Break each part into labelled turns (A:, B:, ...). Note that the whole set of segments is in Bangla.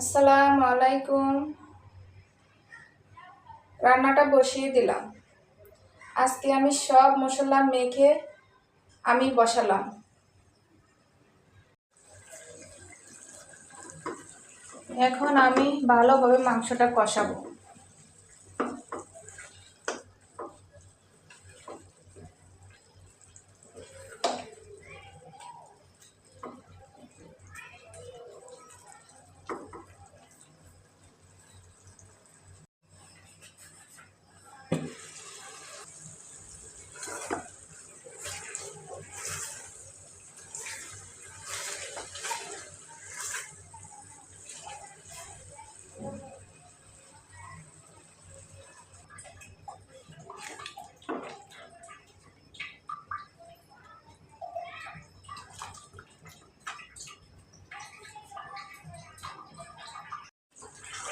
A: আসসালামু আলাইকুম। রান্নাটা বসিয়ে দিলাম। আজকে আমি সব মশলা মেখে আমি বসালাম। এখন আমি ভালোভাবে মাংসটা কষাবো।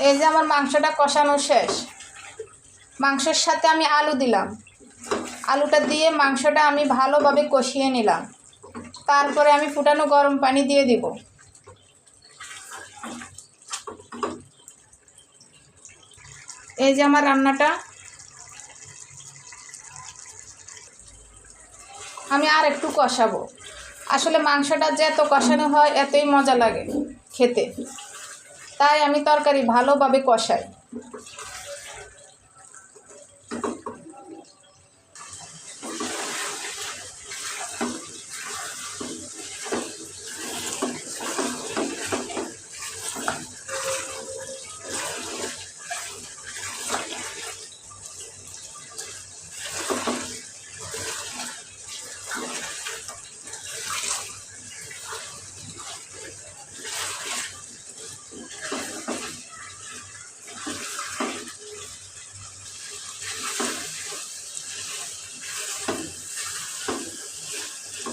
A: এই যে আমার মাংসটা কষানো শেষ। মাংসের সাথে আমি আলু দিলাম। আলুটা দিয়ে মাংসটা আমি ভালোভাবে কষিয়ে নিলাম। তারপরে আমি ফুটানো গরম পানি দিয়ে দিব। এই যে আমার রান্নাটা। আমি আর একটু কষাবো। আসলে মাংসটা যে এত কষানো হয়, এতই মজা লাগে খেতে। তাই আমি তরকারি ভালোভাবে কষাই।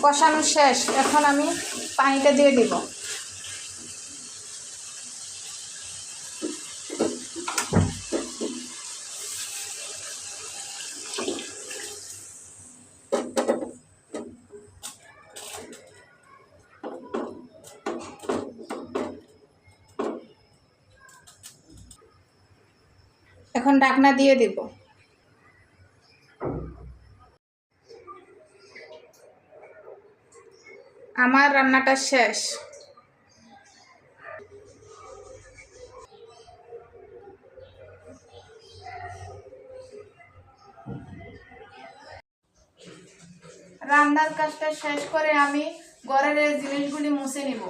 A: কষানো শেষ এখন আমি পানিটা দিয়ে দিব। এখন ঢাকনা দিয়ে দিব। আমার রান্নাটা শেষ। রান্নার কাজটা শেষ করে আমি ঘরের জিনিসগুলি মুছে নিব।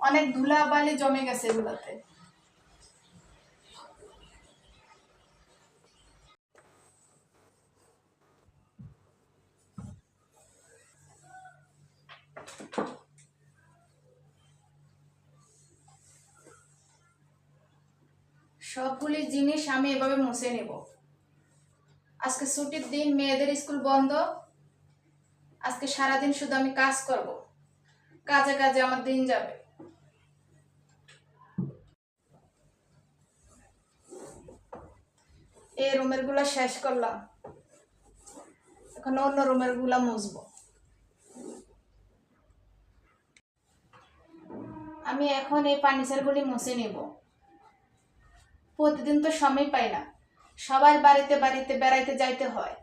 A: অনেক ধুলা বালি জমে গেছে এগুলাতে। সবগুলি জিনিস আমি এভাবে মুছে নেব। আজকে ছুটির দিন, মেয়েদের স্কুল বন্ধ। আজকে সারাদিন শুধু আমি কাজ করব। কাজে কাজে আমার দিন যাবে। এই রুমেরগুলা শেষ করলাম। এখন অন্য রুমেরগুলা মুছবো। আমি এখন এই ফার্নিচারগুলি মুছে নেব। প্রতিদিন তো সময় পাই না। সবার বাড়িতে বাড়িতে বেড়াইতে যাইতে হয়।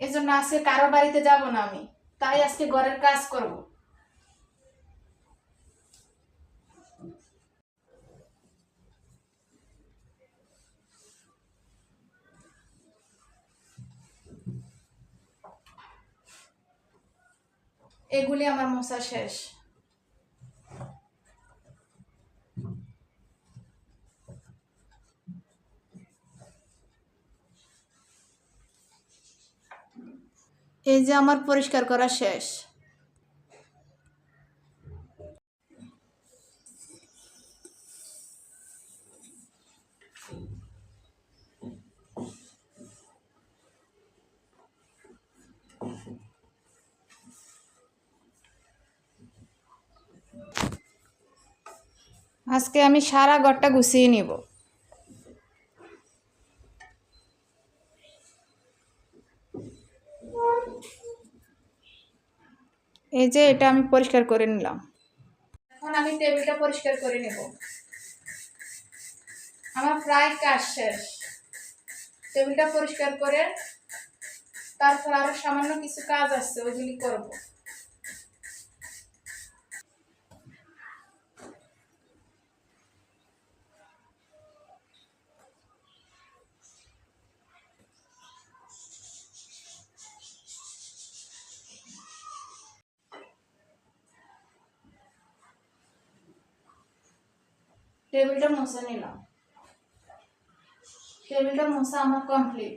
A: এজন্য আজকে কারও বাড়িতে যাব না আমি। তাই আজকে ঘরের কাজ করব। এগুলি আমার মশা শেষ। এই যে আমার পরিষ্কার করা শেষ। আজকে আমি সারা ঘরটা গুছিয়ে নিব। এই যে এটা আমি পরিষ্কার করে নিলাম। এখন আমি টেবিলটা পরিষ্কার করে নেব। আমার প্রায় কাজ শেষ। টেবিলটা পরিষ্কার করে তারপর আরও সামান্য কিছু কাজ আছে, ওইগুলি করব। টেবিলটা মুছে নিলাম টেবিলটা মোছা আমার কমপ্লিট